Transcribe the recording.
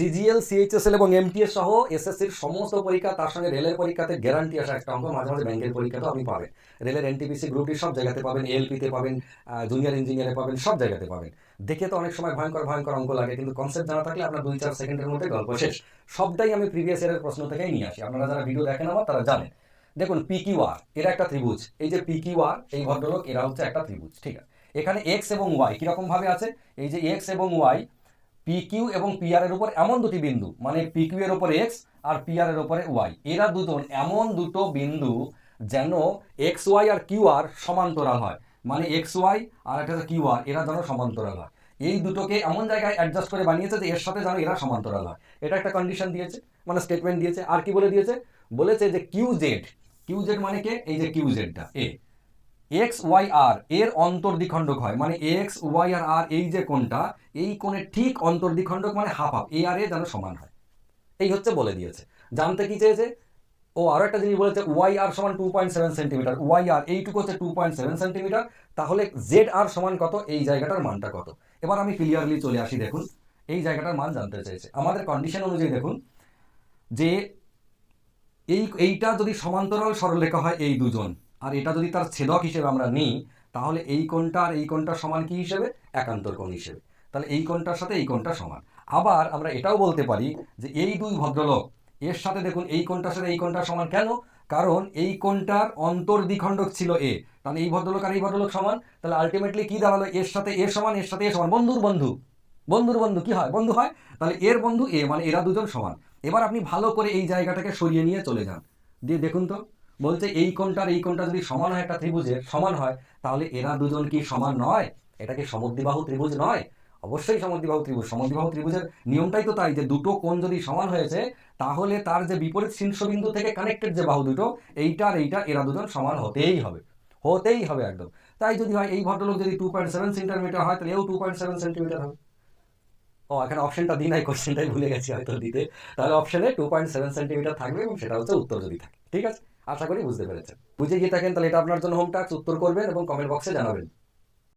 CGL CHSL এবং MTS সহ এসএসসির সমস্ত পরীক্ষা, তার সঙ্গে রেলের পরীক্ষাতে গ্যারান্টি আসা একটা অঙ্ক। মাঝে মাঝে ব্যাংকের পরীক্ষাতেও আপনি পাবেন। রেলের এনটিপিসি গ্রুপটি সব জায়গাতে পাবেন এলপিতে পাবেন জুনিয়র ইঞ্জিনিয়ারে পাবেন, সব জায়গাতে পাবেন। দেখে তো অনেক সময় ভয়ঙ্কর ভয়ঙ্কর অঙ্ক লাগে, কিন্তু কনসেপ্ট জানা থাকলে আপনার দুই চার সেকেন্ডের মধ্যে গল্প শেষ। সবটাই আমি প্রিভিয়াস ইয়ারের প্রশ্ন থেকেই নিয়ে আসি। আপনারা যারা ভিডিও দেখেন আমার, তারা জানেন। দেখুন পিকিউআর এরা একটা ত্রিভুজ। এই যে পিকিউআর এই ভদ্রলোক, এরা হচ্ছে একটা ত্রিভুজ, ঠিক আছে? এখানে এক্স এবং ওয়াই কীরকম ভাবে আছে? এই যে এক্স এবং ওয়াই পি কিউ এবং পিআর এর উপর এমন দুটি বিন্দু মানে পি কিউ এর উপর এক্স আর পিআর এর উপরে ওয়াই এরা দুজন এমন দুটো বিন্দু যেন এক্স ওয়াই আর কিউ আর সমান্তরাল হয়। মানে এক্স ওয়াই আর একটা কিউ আর এরা যেন সমান্তরাল হয়। এই দুটোকে এমন জায়গায় অ্যাডজাস্ট করে বানিয়েছে যে এর সাথে যেন এরা সমান্তরাল হয়। এটা একটা কন্ডিশন দিয়েছে মানে স্টেটমেন্ট দিয়েছে। আর কি বলে দিয়েছে? বলেছে যে কিউ জেড কিউ জেড মানে কে? এই যে কিউ জেডটা এ এক্স ওয়াই আর, এর অন্তর্দ্বিখণ্ডক হয়। মানে এক্স ওয়াই আর আর এই যে কোনটা এই কোণের ঠিক অন্তর্দ্বিখণ্ডক মানে হাফ হাফ, এ আর এ যেন সমান হয়। এই হচ্ছে বলে দিয়েছে। জানতে কি চেয়েছে? ও আরও একটা জিনিস বলেছে, ওয়াই আর সমান two point seven centimetre Y R, এইটুকু হচ্ছে টু পয়েন্ট সেভেন সেন্টিমিটার তাহলে জেড আর সমান কত? এই জায়গাটার মানটা কত? এবার আমি ক্লিয়ারলি চলে আসি, দেখুন। এই জায়গাটার মান জানতে চেয়েছে। আমাদের কন্ডিশন অনুযায়ী দেখুন, যে এই, এইটা যদি সমান্তরাল সরলরেখা হয় এই দুজন আর এটা যদি তার ছেদক হিসেবে আমরা নিই, তাহলে এই কোণটা আর এই কোণটা সমান কি হিসেবে? একান্তর কোণ হিসেবে। তাহলে এই কোণটার সাথে এই কোণটা সমান। আবার আমরা এটাও বলতে পারি যে এই দুই ভদ্রলোক, এর সাথে দেখুন এই কোণটার সাথে এই কোণটা সমান কেন? কারণ এই কোণটার অন্তর্দ্বিখণ্ডক ছিল এ। তাহলে এই ভদ্রলোক আর এই ভদ্রলোক সমান? তাহলে আলটিমেটলি কি দাঁড়াল? এর সাথে এর সমান, এর সাথে এ সমান। বন্ধুর বন্ধু। বন্ধুর বন্ধু কি হয়? বন্ধু হয়। তাহলে এর বন্ধু এ মানে এরা দুজন সমান। এবার আপনি ভালো করে এই জায়গাটাকে সরিয়ে নিয়ে চলে যান। দিয়ে দেখুন তো। বলছে এই কোণটার, এই কোণটা যদি সমান হয় একটা ত্রিভুজের, সমান হয়, তাহলে এরা দুজন কি সমান নয়? এটা কি সমদ্বিবাহু ত্রিভুজ নয়? অবশ্যই সমদ্বিবাহু ত্রিভুজ। সমদ্বিবাহু ত্রিভুজের নিয়মটাই তো তাই যে দুটো কোণ যদি সমান হয়েছে, তাহলে তার যে বিপরীত শীর্ষবিন্দু থেকে কানেক্টেড যে বাহু দুটো, এইটা আর এইটা, এরা দুজন সমান হতেই হবে। হতেই হবে একদম। তাই যদি হয়, এই ভদ্রলোক যদি টু পয়েন্ট সেভেন সেন্টিমিটার হয়, তাহলে এও টু পয়েন্ট সেভেন সেন্টিমিটার হবে। ও, এখানে অপশনটা দিই নাই কোশ্চেনটাই ভুলে গেছি হয়তো দিতে। তাহলে অপশনে টু পয়েন্ট সেভেন সেন্টিমিটার থাকবে এবং সেটা হচ্ছে উত্তর যদি থাকে। ঠিক আছে? আশা করি বুঝতে পেরেছেন। বুঝে গিয়ে থাকেন, তাহলে এটা আপনার জন্য হোম টাস্ক উত্তর করবেন এবং কমেন্ট বক্সে জানাবেন।